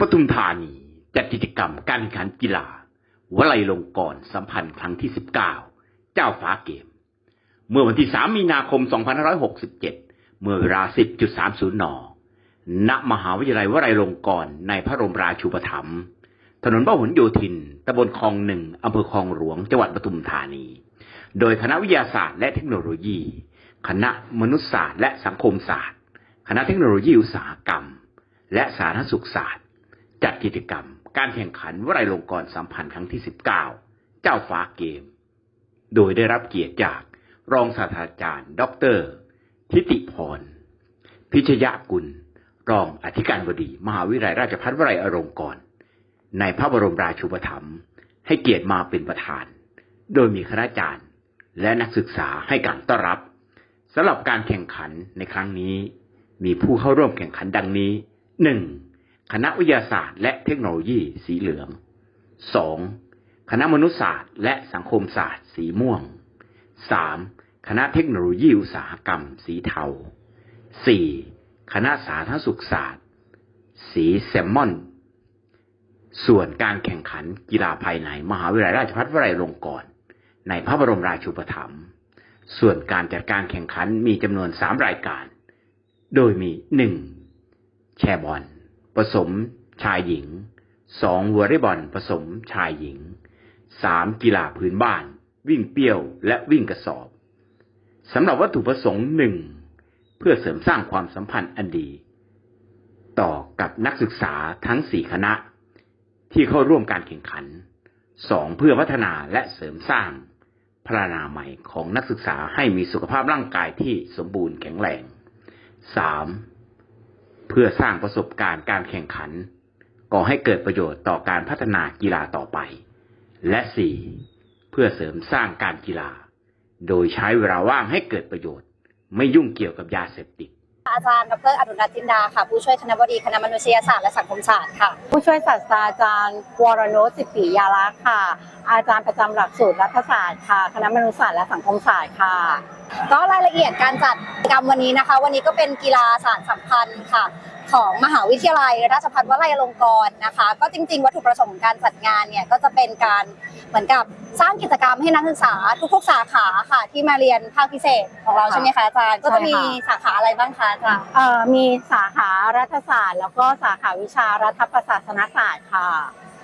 ปทุมธานีจัดกิจกรรมการแข่งขันกีฬาวลัยลงกรณ์สัมพันธ์ครั้งที่ 19 เจ้าฟ้าเกม เมื่อวันที่ 3 มีนาคม 2567 เมื่อเวลา 10.30 น ณ มหาวิทยาลัยวลัยลงกรณ์ในพระบรมราชูปถัมภ์ ถนนพหลโยธิน ตำบลคลองหนึ่งอำเภอคลองหลวง จังหวัดปทุมธานี โดยคณะวิทยาศาสตร์และเทคโนโลยี คณะมนุษยศาสตร์และสังคมศาสตร์ คณะเทคโนโลยีอุตสาหกรรม และสาธารณสุขศาสตร์ จัดกิจกรรม การแข่งขันวลัยลงกรสัมพันธ์ครั้งที่ 19 เจ้าฟ้าเกม โดยได้รับเกียรติจากรองศาสตราจารย์ ดร ทิติพร พิชยกุล รองอธิการบดี มหาวิทยาลัยราชภัฏวลัยอลงกรณ์ในพระบรมราชูปถัมภ์ให้เกียรติมาเป็นประธาน โดยมีคณาจารย์และนักศึกษาให้การต้อนรับสำหรับการแข่งขันในครั้งนี้ มีผู้เข้าร่วมแข่งขันดังนี้ 1. คณะวิทยาศาสตร์และเทคโนโลยีสีเหลือง 2. คณะมนุษยศาสตร์และสังคมศาสตร์สีม่วง 3. คณะเทคโนโลยีอุตสาหกรรมสีเทา 4. คณะสาธารณสุขศาสตร์ สีแซมมอน ส่วนการแข่งขันกีฬาภายในมหาวิทยาลัยราชภัฏวลัยลงกรณ์ในพระบรมราชูปถัมภ์ส่วนการจัดการแข่งขันมีจำนวน 3 รายการ โดยมี 1. แชร์บอล สมชายหญิง 2. วอลเลย์บอลผสมชายหญิง 3. กีฬาพื้นบ้าน วิ่งเปี้ยวและวิ่งกระสอบสำหรับวัตถุประสงค์หนึ่งเพื่อเสริมสร้างความสัมพันธ์อันดี ต่อกับนักศึกษาทั้งสี่คณะ ที่เข้าร่วมการแข่งขันสองเพื่อพัฒนาและเสริมสร้างพลานาใหมัยของนักศึกษาให้มีสุขภาพร่างกายที่สมบูรณ์แข็งแรงสาม เพื่อสร้างประสบการณ์การแข่งขัน ก่อให้เกิดประโยชน์ต่อการพัฒนากีฬาต่อไป และสี่เพื่อเสริมสร้างการกีฬา โดยใช้เวลาว่างให้เกิดประโยชน์ ไม่ยุ่งเกี่ยวกับยาเสพติดอาจารย์ดรอนุรัตน์จินดาค่ะ ผู้ช่วยคณบดีคณะมนุษยศาสตร์และสังคมศาสตร์ค่ะ ผู้ช่วยศาสตราจารย์วรนุสิปียาลักษ์ค่ะ อาจารย์ประจำหลักสูตรรัฐศาสตร์ค่ะ คณะมนุษยศาสตร์และสังคมศาสตร์ค่ะ ก็รายละเอียดการจัดกิจกรรมวันนี้นะคะ วันนี้ก็เป็นกีฬาสารสัมพันธ์ค่ะ ของมหาวิทยาลัยราชภัฏวลัยอลงกรณ์นะคะ ก็จริง ๆ วัตถุประสงค์ของการจัดงานเนี่ยก็จะเป็นการเหมือนกับสร้างกิจกรรมให้นักศึกษาทุกๆสาขาค่ะที่มาเรียนภาคพิเศษของเราค่ะใช่ไหมคะอาจารย์ก็จะมีใช่ค่ะสาขาอะไรบ้างคะอาจารย์เอ่อมีสาขารัฐศาสตร์ แล้วก็สาขาวิชารัฐประศาสนศาสตร์ค่ะ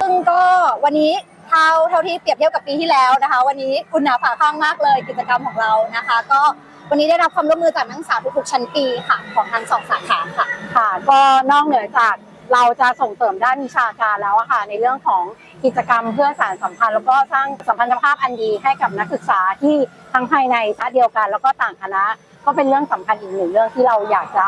ซึ่งก็วันนี้เท่าเท่าที่เปรียบเทียบกับปีที่แล้วนะคะ วันนี้คุณหนาฝาข้างมากเลยกิจกรรมของเรานะคะ ก็วันนี้ได้รับความร่วมมือจากนักศึกษาทุกๆชั้นปีค่ะของทั้งสองสาขาค่ะ ค่ะก็นอกเหนือจากเราจะส่งเสริมด้านวิชาการแล้วค่ะในเรื่องของกิจกรรมเพื่อสานสัมพันธ์ แล้วก็สร้างสัมพันธภาพอันดีให้กับนักศึกษาที่ทั้งภายในคณะเดียวกัน แล้วก็ต่างคณะก็เป็นเรื่องสำคัญอีกหนึ่งเรื่องที่เราอยากจะ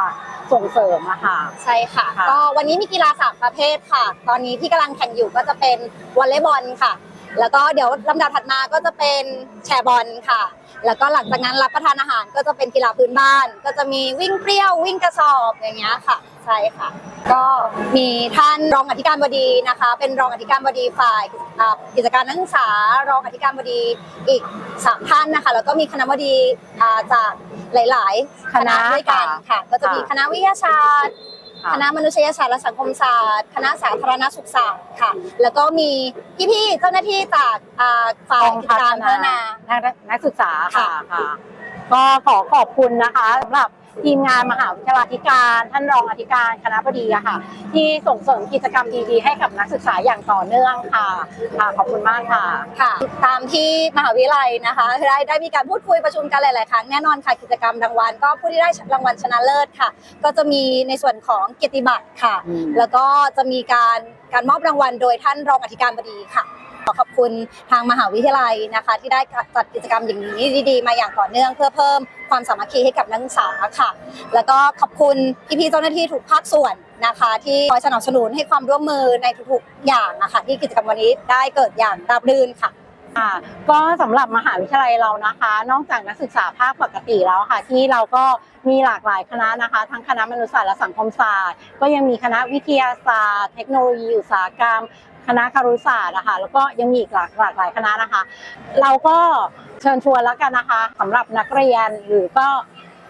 ส่งเสริมอะค่ะ ใช่ค่ะ ค่ะ ก็วันนี้มีกีฬาสามประเภทค่ะ ตอนนี้ที่กำลังแข่งอยู่ก็จะเป็นวอลเลย์บอลค่ะ แล้วก็เดี๋ยวลำดับถัดมาก็จะเป็นแชร์บอลค่ะ แล้วก็หลังจากนั้นรับประทานอาหารก็จะเป็นกีฬาพื้นบ้าน ก็จะมีวิ่งเปรี้ยววิ่งกระสอบอย่างเงี้ยค่ะใช่ค่ะ ก็มีท่านรองอธิการบดีนะคะ เป็นรองอธิการบดีฝ่ายอ่ากิจการนักศึกษารองอธิการบดีอีกสามท่านนะคะ แล้วก็มีคณะบดีอ่าจากหลาย ๆ คณะด้วยกันค่ะ ก็จะมีคณะวิทยาศาสตร์ ค่ะคณะมนุษยศาสตร์และสังคมศาสตร์ คณะสาธารณสุขศาสตร์ค่ะ แล้วก็มีพี่ๆเจ้าหน้าที่จากอ่าฝ่ายกิจการพัฒนานักนักศึกษาค่ะค่ะค่ะ ก็ขอขอบคุณนะคะสำหรับทีมงานมหาวิทยาลัยธิการท่านรองอธิการคณะบดีอะค่ะ ที่ส่งเสริมกิจกรรมดีๆให้กับนักศึกษาอย่างต่อเนื่องค่ะค่ะขอบคุณมากค่ะค่ะ ตามที่มหาวิทยาลัยนะคะ ได้ได้มีการพูดคุยประชุมกันหลาย ๆ ครั้งแน่นอนค่ะกิจกรรมรางวัลก็ผู้ที่ได้รางวัลชนะเลิศค่ะ ก็จะมีในส่วนของเกียรติบัตรค่ะอืมแล้วก็จะมีการการมอบรางวัลโดยท่านรองอธิการบดีค่ะข อขอบคุณทางมหาวิทยาลัยนะคะ ที่ได้จัดกิจกรรมอย่างนี้ดีๆ มาอย่างต่อเนื่อง เพื่อเพิ่มความสามัคคีให้กับนักศึกษาค่ะ แล้วก็ขอบคุณพี่ๆเจ้าหน้าที่ทุกภาคส่วนนะคะ ที่คอยสนับสนุนให้ความร่วมมือในทุกๆอย่างนะคะที่กิจกรรมวันนี้ได้เกิดอย่างราบรื่นค่ะค่ะก็สำหรับมหาวิทยาลัยเรานะคะ นอกจากนักศึกษาภาคปกติแล้วค่ะ ที่เราก็มีหลากหลายคณะนะคะ ทั้งคณะมนุษยศาสตร์และสังคมศาสตร์ ก็ยังมีคณะวิทยาศาสตร์ เทคโนโลยีอุตสาหกรรม คณะคารุศาสตร์นะคะแล้วก็ยังมีอีกหลากหลากหลายคณะนะคะ เราก็เชิญชวนแล้วกันนะคะสำหรับนักเรียนหรือก็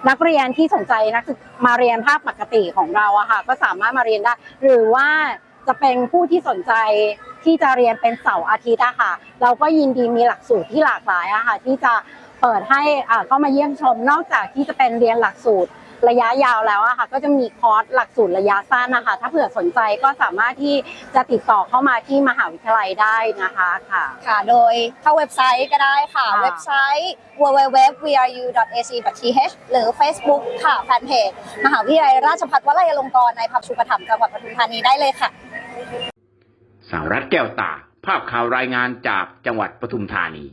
นักเรียนที่สนใจนักมาเรียนภาคปกติของเราอะค่ะก็สามารถมาเรียนได้ หรือว่าจะเป็นผู้ที่สนใจที่จะเรียนเป็นเสาร์อาทิตย์อะค่ะ เราก็ยินดีมีหลักสูตรที่หลากหลายอะค่ะที่จะเปิดให้อ่าเข้ามาเยี่ยมชม นอกจากที่จะเป็นเรียนหลักสูตร ระยะยาวแล้วอะค่ะ ก็จะมีคอร์สหลักสูตรระยะสั้นนะคะ ถ้าเผื่อสนใจก็สามารถที่จะติดต่อเข้ามาที่มหาวิทยาลัยได้นะคะค่ะ ค่ะ โดยเข้าเว็บไซต์ก็ได้ค่ะ ค่ะ เว็บไซต์ www.vru.ac.th หรือ Facebook ค่ะแฟนเพจมหาวิทยาลัยราชภัฏวลัยลงกรณ์ในพับชุปถัมภ์จังหวัดปทุมธานีได้เลยค่ะสหรัฐแก้วตา ภาพข่าวรายงานจากจังหวัดปทุมธานี